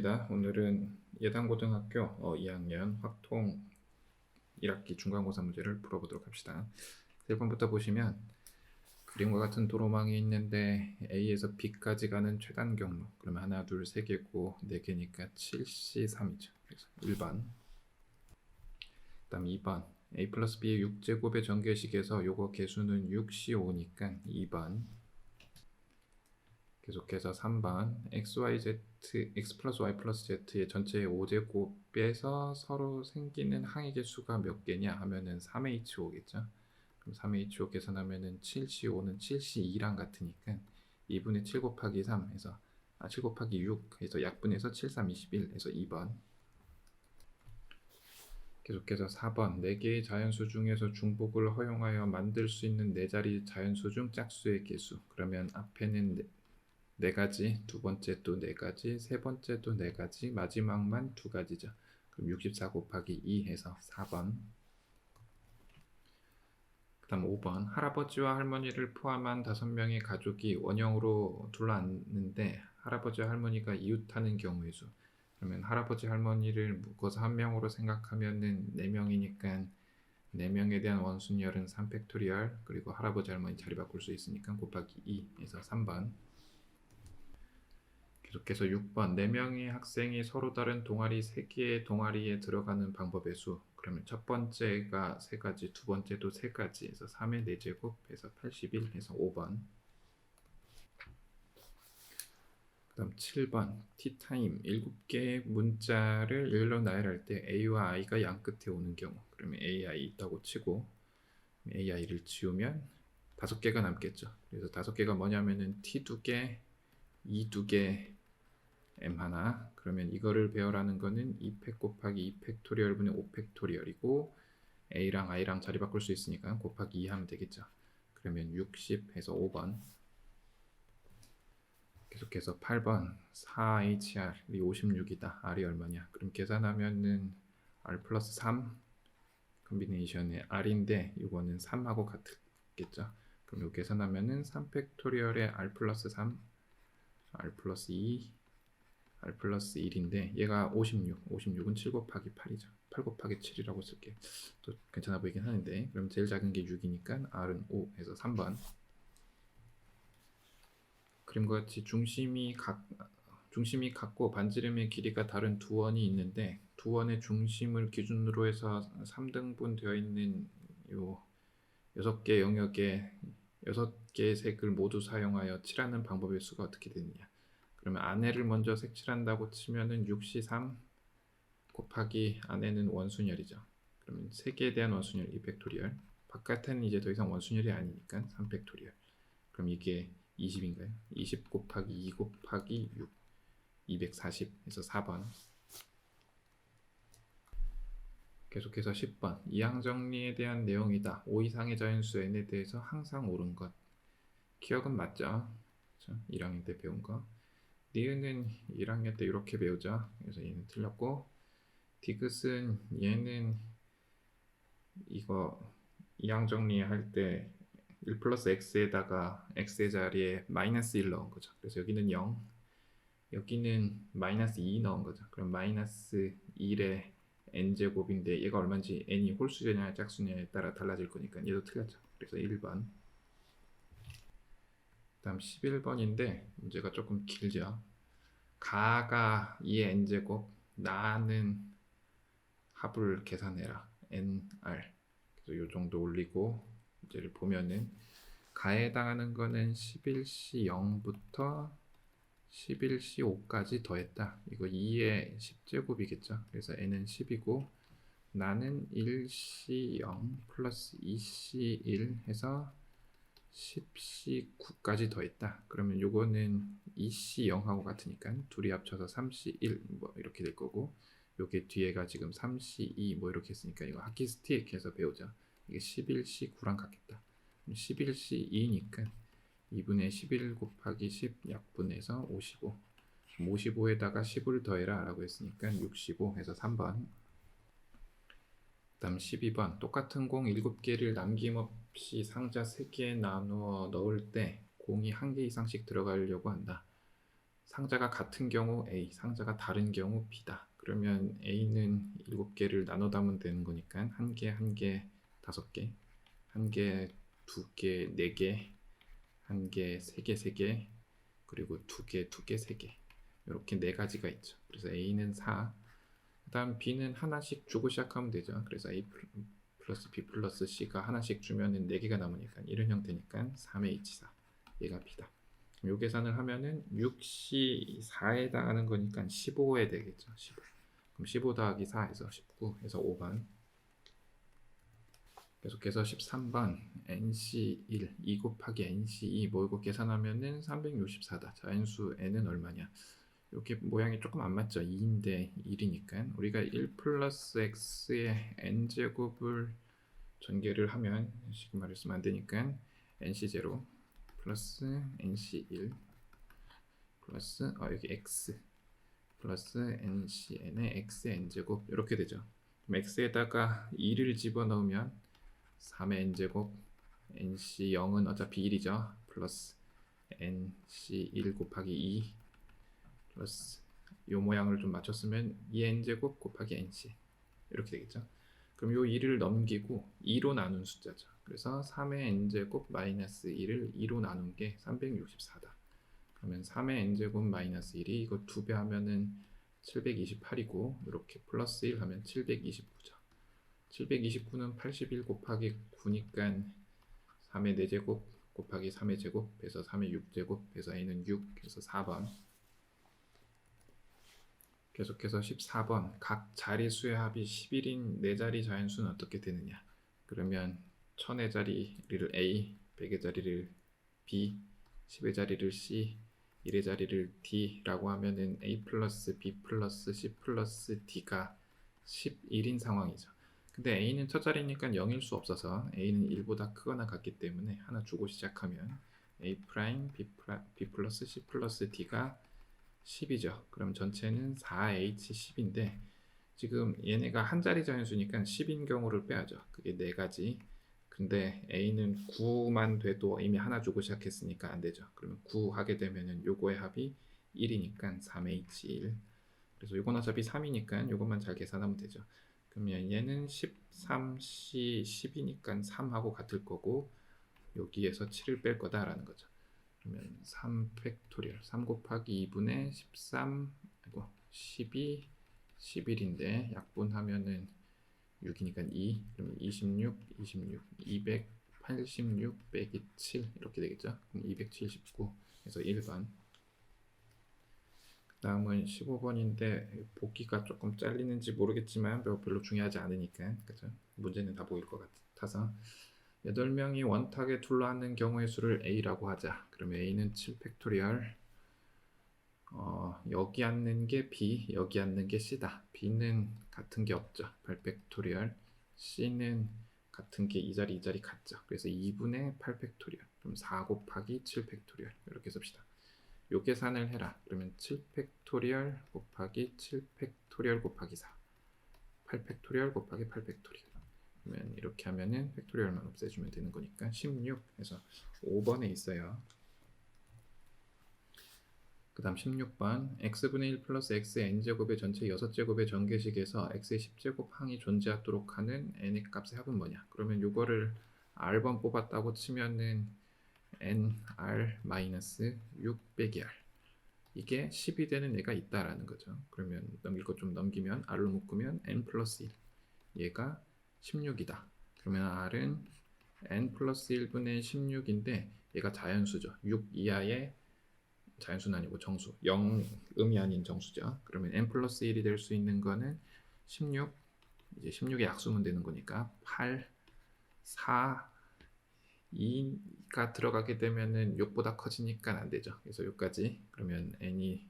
반갑습니다. 오늘은 예당고등학교 어, 2학년 확통 1학기 중간고사 문제를 풀어보도록 합시다. 1번부터 보시면 그림과 같은 도로망이 있는데 A에서 B까지 가는 최단 경로 그러면 하나, 둘, 세 개고 네 개니까 7C3이죠. 그래서 1번 그 다음 2번 A 플러스 B의 6제곱의 전개식에서 요거 개수는 6C5니까 2번 계속해서 3번 x, y, z, x 플러스 y 플러스 z의 전체 5제곱 빼서 서로 생기는 항의 개수가 몇 개냐 하면은 3h5겠죠. 그럼 3h5 계산하면은 7c5는 7c2랑 같으니까 2분의 7 곱하기 3 해서 아, 7 곱하기 6 해서 약분해서 7, 3, 21 해서 2번. 계속해서 4번. 4개의 자연수 중에서 중복을 허용하여 만들 수 있는 4자리 자연수 중 짝수의 개수. 그러면 앞에는 네- 네 가지, 두 번째 또 네 가지, 세 번째 또 네 가지, 마지막만 두 가지죠. 그럼 64 곱하기 2 해서 4번. 그 다음 5번 할아버지와 할머니를 포함한 다섯 명의 가족이 원형으로 둘러앉는데 할아버지와 할머니가 이웃하는 경우의 수. 그러면 할아버지 할머니를 묶어서 한 명으로 생각하면은 네 명이니까 네 명에 대한 원순열은 3팩토리얼 그리고 할아버지 할머니 자리 바꿀 수 있으니까 곱하기 2에서 3번. 계속해서 6번 4명의 학생이 서로 다른 동아리 3개의 동아리에 들어가는 방법의 수. 그러면 첫 번째가 3가지 두 번째도 3가지 해서 3의 4제곱 해서 81 해서 5번. 그 다음 7번 티타임. 7개의 문자를 일로 나열할 때 A와 I가 양 끝에 오는 경우. 그러면 A, I 있다고 치고 A, I를 지우면 다섯 개가 남겠죠. 그래서 다섯 개가 뭐냐면은 T 두 개, E 두 개, m 하나 그러면 이거를 배열하는 거는 2팩 곱하기 2 팩토리얼 분의 5 팩토리얼이고 a랑 i랑 자리 바꿀 수 있으니까 곱하기 2 하면 되겠죠. 그러면 60 해서 5번. 계속해서 8번. 4HR이 56이다. R이 얼마냐? 그럼 계산하면은 R 플러스 3 컨비네이션의 R인데 이거는 3하고 같겠죠? 그럼 이거 계산하면은 3팩토리얼의 R 플러스 3 R 플러스 2 R 플러스 1인데 얘가 56, 56은 7 곱하기 8이죠. 8 곱하기 7이라고 쓸게. 또 괜찮아 보이긴 하는데 그럼 제일 작은 게 6이니까 R은 5 해서 3번. 그림과 같이 중심이 각 중심이 같고 반지름의 길이가 다른 두 원이 있는데 두 원의 중심을 기준으로 해서 3등분 되어 있는 요 여섯 개 영역에 여섯 개의 색을 모두 사용하여 칠하는 방법의 수가 어떻게 되느냐? 그러면 안에를 먼저 색칠한다고 치면은 6C3 곱하기 안에는 원순열이죠. 그러면 3개에 대한 원순열 2팩토리얼 바깥에는 이제 더 이상 원순열이 아니니까 3팩토리얼 그럼 이게 20인가요? 20 곱하기 2 곱하기 6 240 해서 4번 계속해서 10번 이항 정리에 대한 내용이다 5 이상의 자연수 n에 대해서 항상 옳은 것 기억은 맞죠? 그렇죠? 1학년 때 배운 거 니은은 1학년 때 이렇게 배우죠. 그래서 얘는 틀렸고 디귿은 얘는 이거 이항 정리할 때 1 플러스 x에다가 x의 자리에 마이너스 1 넣은 거죠. 그래서 여기는 0 여기는 마이너스 2 넣은 거죠. 그럼 마이너스 1의 n제곱인데 얘가 얼마인지 n이 홀수냐 짝수냐에 따라 달라질 거니까 얘도 틀렸죠. 그래서 1번 다음 11번인데 문제가 조금 길죠. 가가 2의 n제곱 나는 합을 계산해라 nr 그래서 요 정도 올리고 문제를 보면은 가에 해당하는 거는 11c 0부터 11c 5까지 더했다. 이거 2의 10제곱이겠죠. 그래서 n은 10이고 나는 1c 0 플러스 2c 1 해서 10C9까지 더했다. 그러면 요거는 2C0하고 같으니까 둘이 합쳐서 3C1 뭐 이렇게 될 거고 요게 뒤에가 지금 3C2 뭐 이렇게 했으니까 이거 학기 스틱 해서 배우자. 이게 11C9랑 같겠다. 11C2니까 2분의 11 곱하기 10 약분해서 55 55에다가 10을 더해라 라고 했으니까 65 해서 3번 다음 12번 똑같은 공 7개를 남김없이 상자 3개에 나누어 넣을 때 공이 한개 이상씩 들어가려고 한다. 상자가 같은 경우 A, 상자가 다른 경우 B다. 그러면 A는 7개를 나눠 담으면 되는 거니까 한 개, 한 개, 다섯 개, 한 개, 두 개, 네 개, 한 개, 세 개, 세 개, 그리고 두 개, 두 개, 세 개. 이렇게 네 가지가 있죠. 그래서 A는 4, 그 다음 B는 하나씩 주고 시작하면 되죠. 그래서 A 플- 플러스 B 플러스 C가 하나씩 주면은 네 개가 남으니까 이런 형태니까 3의 H4 얘가 B다. 요 계산을 하면은 6C 4에 해당하는 거니까 15에 되겠죠. 15. 그럼 15 더하기 4에서 19 해서 5번. 계속해서 13번 NC1 2 곱하기 NC2 뭐 이거 계산하면은 364다. 자연수 n은 얼마냐? 이렇게 모양이 조금 안 맞죠? 2인데 1이니까 우리가 1 플러스 x의 n제곱을 전개를 하면 시그마를 쓰면 안 되니까 nc0 플러스 nc1 플러스 어 여기 x 플러스 ncn의 x의 n제곱 이렇게 되죠. x에다가 2를 집어넣으면 3의 n제곱 nc0은 어차피 1이죠. 플러스 nc1 곱하기 2 플러스 요 모양을 좀 맞췄으면 2n제곱 곱하기 nc 이렇게 되겠죠. 그럼 요 2를 넘기고 2로 나눈 숫자죠. 그래서 3의 n제곱 마이너스 1을 2로 나눈 게 364다. 그러면 3의 n제곱 마이너스 1이 이거 두 배 하면은 728이고 이렇게 플러스 1 하면 729죠. 729는 81 곱하기 9니까 3의 4제곱 곱하기 3의 제곱 해서 3의 6제곱 해서 a는 6 해서 4번 계속해서 14번 각 자리수의 합이 11인 네 자리 자연수는 어떻게 되느냐? 그러면 1000의 자리를 A 100의 자리를 B 10의 자리를 C 1의 자리를 D라고 하면은 A 플러스 B 플러스 C 플러스 D가 11인 상황이죠. 근데 A는 첫 자리니까 0일 수 없어서 A는 1보다 크거나 같기 때문에 하나 주고 시작하면 A 프라임 B, 프라, B 플러스 C 플러스 D가 10이죠. 그럼 전체는 4H10인데 지금 얘네가 한 자리 자연수니까 10인 경우를 빼야죠. 그게 네 가지. 근데 A는 9만 돼도 이미 하나 주고 시작했으니까 안 되죠. 그러면 9 하게 되면은 요거의 합이 1이니까 3H1. 그래서 요건 어차피 3이니까 요것만 잘 계산하면 되죠. 그러면 얘는 13C 10이니까 3하고 같을 거고 여기에서 7을 뺄 거다라는 거죠. 그러면 3 팩토리얼 3 곱하기 2분의 13 아이고 12 11인데 약분하면은 6이니까 2 그러면 26 26 286 빼기 7 이렇게 되겠죠? 그럼 279 그래서 1번 그 다음은 15번인데 보기가 조금 잘리는지 모르겠지만 별- 별로 중요하지 않으니까 그죠 문제는 다 보일 것 같아서 8명이 원탁에 둘러앉는 경우의 수를 A라고 하자. 그러면 A는 7 팩토리얼. 어, 여기 앉는 게 B, 여기 앉는 게 C다. B는 같은 게 없죠. 8 팩토리얼. C는 같은 게 이 자리 이 자리 같죠. 그래서 2분의 8 팩토리얼. 그럼 4 곱하기 7 팩토리얼. 이렇게 씁시다. 요 계산을 해라. 그러면 7 팩토리얼 곱하기 7 팩토리얼 곱하기 4. 8 팩토리얼 곱하기 8 팩토리얼. 그러면 이렇게 하면은 팩토리얼만 없애주면 되는 거니까 16 해서 5번에 있어요. 그 다음 16번. X분의 1 플러스 x의 n제곱의 전체 6제곱의 전개식에서 x의 10제곱 항이 존재하도록 하는 n의 값의 합은 뭐냐? 그러면 요거를 r번 뽑았다고 치면은 nr 마이너스 6 빼기 r. 이게 10이 되는 애가 있다라는 거죠. 그러면 넘길 거좀 넘기면 r로 묶으면 n 플러스 1 얘가 16이다. 그러면 R은 n 플러스 1분의 16인데 얘가 자연수죠. 6 이하의 자연수는 아니고 정수. 0음이 아닌 정수죠. 그러면 n 플러스 1이 될 수 있는 거는 16 이제 16의 약수면 되는 거니까 8 4 2가 들어가게 되면은 6보다 커지니까 안 되죠. 그래서 여기까지 그러면 n이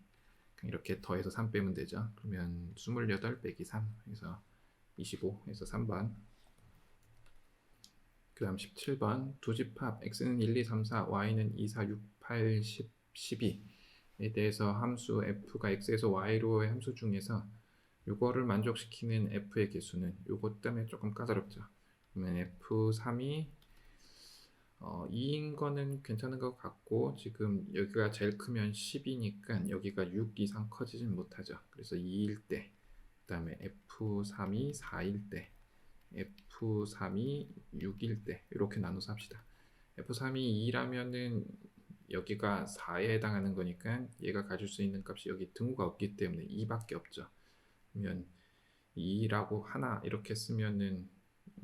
이렇게 더해서 3 빼면 되죠. 그러면 28 빼기 3 해서 25 해서 3번. 그 다음 17번. 두 집합. X는 1, 2, 3, 4 y는 2, 4, 6, 8, 10, 12에 대해서 함수 f가 x에서 y로의 함수 중에서 요거를 만족시키는 f의 개수는 요것 때문에 조금 까다롭죠. 그러면 f3이 어, 2인 거는 괜찮은 것 같고 지금 여기가 제일 크면 10이니까 여기가 6 이상 커지진 못하죠. 그래서 2일 때그 다음에 F3이 4일 때 F3이 6일 때 이렇게 나눠서 합시다. F3이 2라면은 여기가 4에 해당하는 거니까 얘가 가질 수 있는 값이 여기 등호가 없기 때문에 2밖에 없죠. 그러면 2라고 하나 이렇게 쓰면은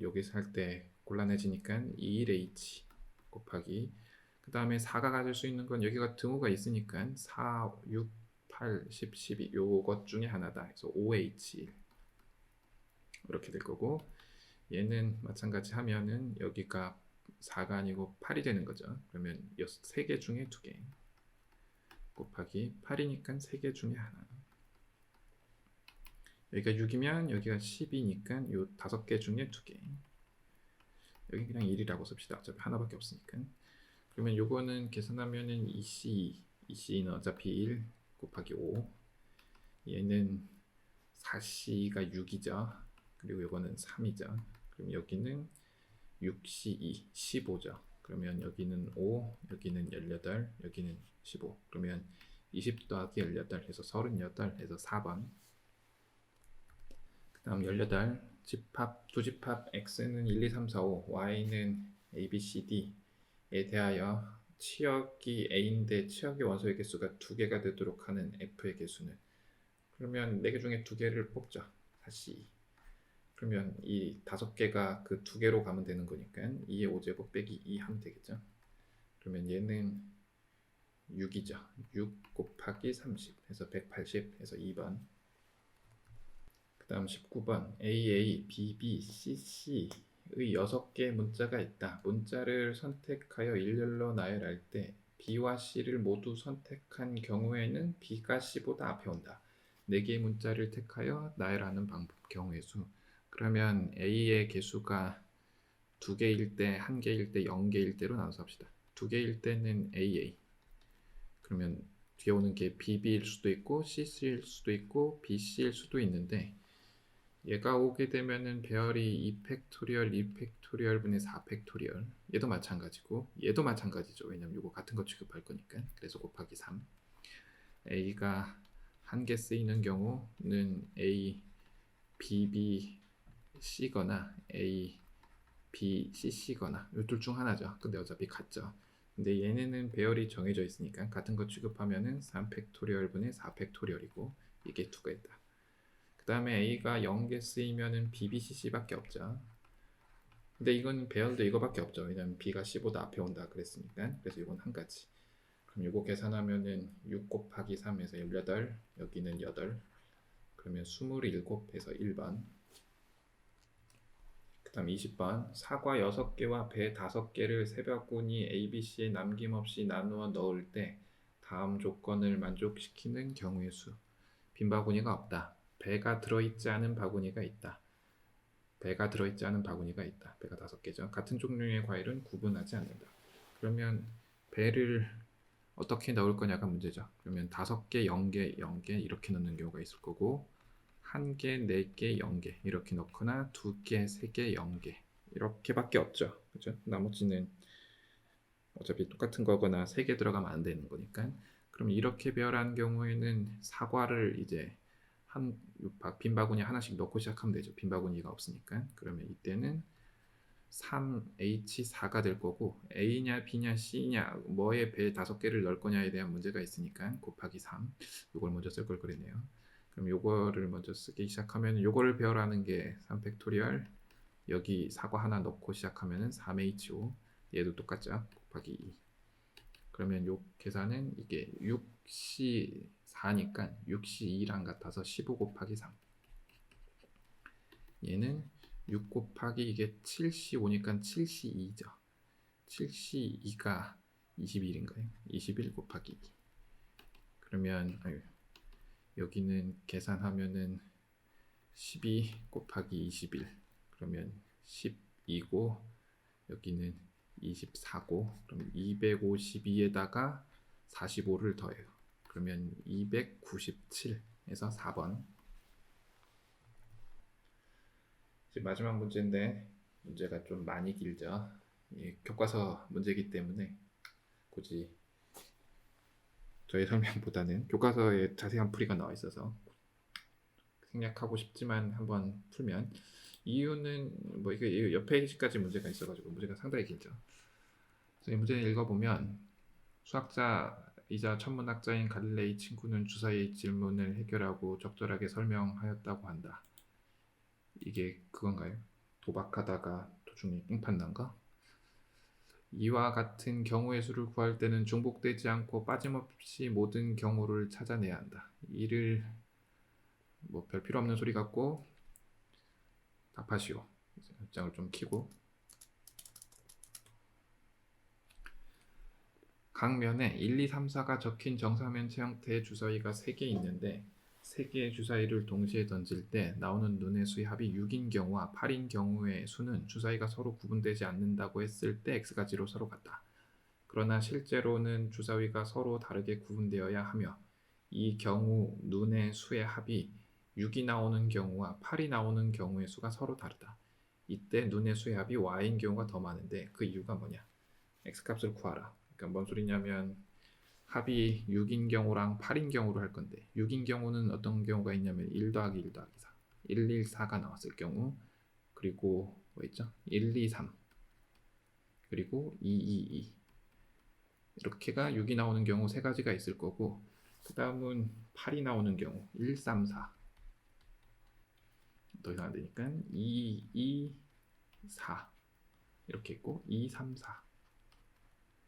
여기서 할 때 곤란해지니까 2일 H 곱하기 그 다음에 4가 가질 수 있는 건 여기가 등호가 있으니까 4, 6, 8, 10, 12 요것 중에 하나다. 그래서 5H1 이렇게 될 거고 얘는 마찬가지 하면은 여기가 4가 아니고 8이 되는 거죠. 그러면 3개 중에 2개 곱하기 8이니까 3개 중에 하나 여기가 6이면 여기가 10이니까 요 5개 중에 2개 여기 그냥 1이라고 씁시다. 어차피 하나밖에 없으니까 그러면 요거는 계산하면은 2C 2C는 어차피 1 곱하기 5 얘는 4C가 6이죠. 그리고 요거는 3이죠. 그럼 여기는 6C2 15죠. 그러면 여기는 5, 여기는 18, 여기는 15. 그러면 20 더하기 18 해서 38 해서 4번. 그 다음 18 집합 두 집합 x는 1, 2, 3, 4, 5, y는 a, b, c, d에 대하여 치역이 a인데 치역의 원소의 개수가 두 개가 되도록 하는 f의 개수는 그러면 네 개 중에 두 개를 뽑죠. 다시 그러면 이 다섯 개가 그 두 개로 가면 되는 거니까 2의 5제곱 빼기 2 하면 되겠죠. 그러면 얘는 6이죠. 6 곱하기 30 해서 180 해서 2번. 그 다음 19번 AA, BB, CC 의 6개의 문자가 있다. 문자를 선택하여 일렬로 나열할 때 B와 C를 모두 선택한 경우에는 B가 C보다 앞에 온다. 4개의 문자를 택하여 나열하는 방법 경우의 수. 그러면 A의 개수가 2개일 때, 1개일 때, 0개일 때로 나눠서 합시다. 2개일 때는 AA. 그러면 뒤에 오는 게 BB일 수도 있고 CC일 수도 있고 BC일 수도 있는데 얘가 오게 되면은 배열이 2팩토리얼, 2팩토리얼 분의 4팩토리얼 얘도 마찬가지고 얘도 마찬가지죠. 왜냐면 이거 같은 거 취급할 거니까 그래서 곱하기 3 A가 한 개 쓰이는 경우는 A, B, B, C거나 A, B, C, C거나 이 둘 중 하나죠. 근데 어차피 같죠. 근데 얘네는 배열이 정해져 있으니까 같은 거 취급하면은 3팩토리얼 분의 4팩토리얼이고 이게 두 개다. 그 다음에 A가 0개 쓰이면은 B, B, C, C밖에 없죠. 근데 이건 배열도 이거밖에 없죠. 왜냐면 B가 C보다 앞에 온다 그랬으니까. 그래서 이건 한 가지. 그럼 이거 계산하면은 6 곱하기 3에서 18, 여기는 8. 그러면 27에서 1번. 그 다음 20번. 사과 6개와 배 5개를 새벽군이 ABC에 남김없이 나누어 넣을 때 다음 조건을 만족시키는 경우의 수. 빈 바구니가 없다. 배가 들어있지 않은 바구니가 있다. 배가 들어있지 않은 바구니가 있다. 배가 다섯 개죠. 같은 종류의 과일은 구분하지 않는다. 그러면 배를 어떻게 넣을 거냐가 문제죠. 그러면 다섯 개, 영 개, 영개 이렇게 넣는 경우가 있을 거고 한 개, 네 개, 영개 이렇게 넣거나 두 개, 세 개, 영개 이렇게밖에 없죠. 그죠? 나머지는 어차피 똑같은 거거나 세 개 들어가면 안 되는 거니까. 그럼 이렇게 배열한 경우에는 사과를 이제 한 빈 바구니 하나씩 넣고 시작하면 되죠. 빈 바구니가 없으니까. 그러면 이때는 3H4가 될 거고 A냐 B냐 C냐 뭐에 배 다섯 개를 넣을 거냐에 대한 문제가 있으니까 곱하기 3 이걸 먼저 쓸 걸 그랬네요. 그럼 요거를 먼저 쓰기 시작하면 요거를 배열하는 게 3팩토리얼 여기 사과 하나 넣고 시작하면은 3H5 얘도 똑같죠. 곱하기 2 그러면 요 계산은 이게 6C 4니까 6C 2랑 같아서 15 곱하기 3 얘는 6 곱하기 이게 7C 5니까 7C 2죠 7C 2가 21인가요? 21 곱하기 2 그러면 아유, 여기는 계산하면은 12 곱하기 21 그러면 12고 여기는 24고 그럼 252에다가 45를 더해요. 그러면 297에서 4번. 이제 마지막 문제인데 문제가 좀 많이 길죠. 이 교과서 문제이기 때문에 굳이 저의 설명보다는 교과서에 자세한 풀이가 나와 있어서 생략하고 싶지만 한번 풀면 이유는 뭐 이게 옆에 페이지까지 문제가 있어가지고 문제가 상당히 길죠. 그래서 이 문제를 읽어보면 수학자 이자 천문학자인 갈릴레이 친구는 주사의 질문을 해결하고 적절하게 설명하였다고 한다. 이게 그건가요? 도박하다가 도중에 깽판 난가? 이와 같은 경우의 수를 구할 때는 중복되지 않고 빠짐없이 모든 경우를 찾아내야 한다. 이를 뭐 별 필요 없는 소리 같고 답하시오. 입장을 좀 키고 각 면에 1, 2, 3, 4가 적힌 정사면체 형태의 주사위가 3개 있는데 3개의 주사위를 동시에 던질 때 나오는 눈의 수의 합이 6인 경우와 8인 경우의 수는 주사위가 서로 구분되지 않는다고 했을 때 x가지로 서로 같다. 그러나 실제로는 주사위가 서로 다르게 구분되어야 하며 이 경우 눈의 수의 합이 6이 나오는 경우와 8이 나오는 경우의 수가 서로 다르다. 이때 눈의 수의 합이 y인 경우가 더 많은데 그 이유가 뭐냐? x값을 구하라. 그러니까 뭔 소리냐면 합이 6인 경우랑 8인 경우로 할 건데 6인 경우는 어떤 경우가 있냐면 1 더하기 1 더하기 4 1, 1, 4가 나왔을 경우 그리고 뭐 있죠? 1, 2, 3 그리고 2, 2, 2 이렇게가 6이 나오는 경우 세 가지가 있을 거고 그 다음은 8이 나오는 경우 1, 3, 4더 이상 안 되니까 2, 2, 4 이렇게 있고 2, 3, 4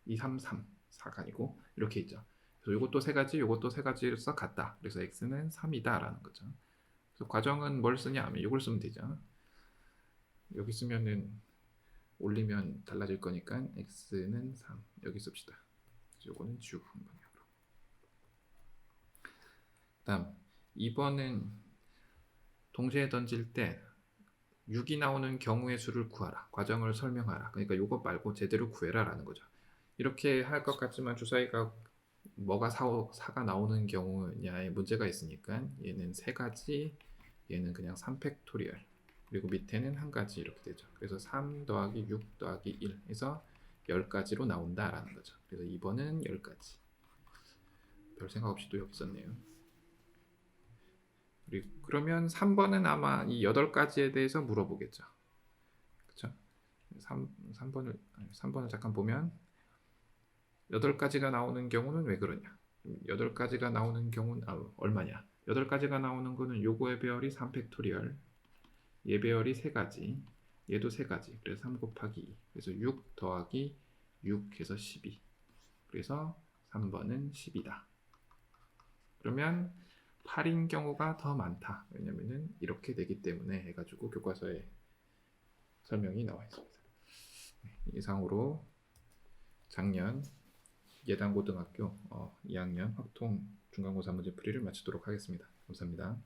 2, 3, 3 4가 아니고 이렇게 있죠. 그래서 이것도 세 가지, 이것도 세 가지로서 같다. 그래서 x는 3이다라는 거죠. 그래서 과정은 뭘 쓰냐 하면 이걸 쓰면 되죠. 여기 쓰면은 올리면 달라질 거니까 x는 3 여기 씁시다. 이거는 지우고 방향으로. 다음 2번은 동시에 던질 때 6이 나오는 경우의 수를 구하라. 과정을 설명하라. 그러니까 이것 말고 제대로 구해라라는 거죠. 이렇게 할 것 같지만 주사위가 뭐가 사, 사가 나오는 경우냐에 문제가 있으니까 얘는 세 가지, 얘는 그냥 3팩토리얼 그리고 밑에는 한 가지 이렇게 되죠. 그래서 3 더하기 6 더하기 1 해서 10가지로 나온다라는 거죠. 그래서 2번은 10가지. 별 생각 없이 또 여기 있었네요. 그리고 그러면 3번은 아마 이 8가지에 대해서 물어보겠죠. 그쵸? 3, 3번을, 3번을 잠깐 보면 여덟 가지가 나오는 경우는 왜 그러냐? 여덟 가지가 나오는 경우는 아, 얼마냐? 여덟 가지가 나오는 거는 요거의 배열이 3 팩토리얼, 얘 배열이 세 가지, 얘도 세 가지. 그래서 3 곱하기 2. 그래서 6 더하기 6 해서 12. 그래서 3번은 10이다. 그러면 8인 경우가 더 많다. 왜냐면은 이렇게 되기 때문에 해가지고 교과서에 설명이 나와 있습니다. 네, 이상으로 작년 예당고등학교 어, 2학년 확통 중간고사 문제 풀이를 마치도록 하겠습니다. 감사합니다.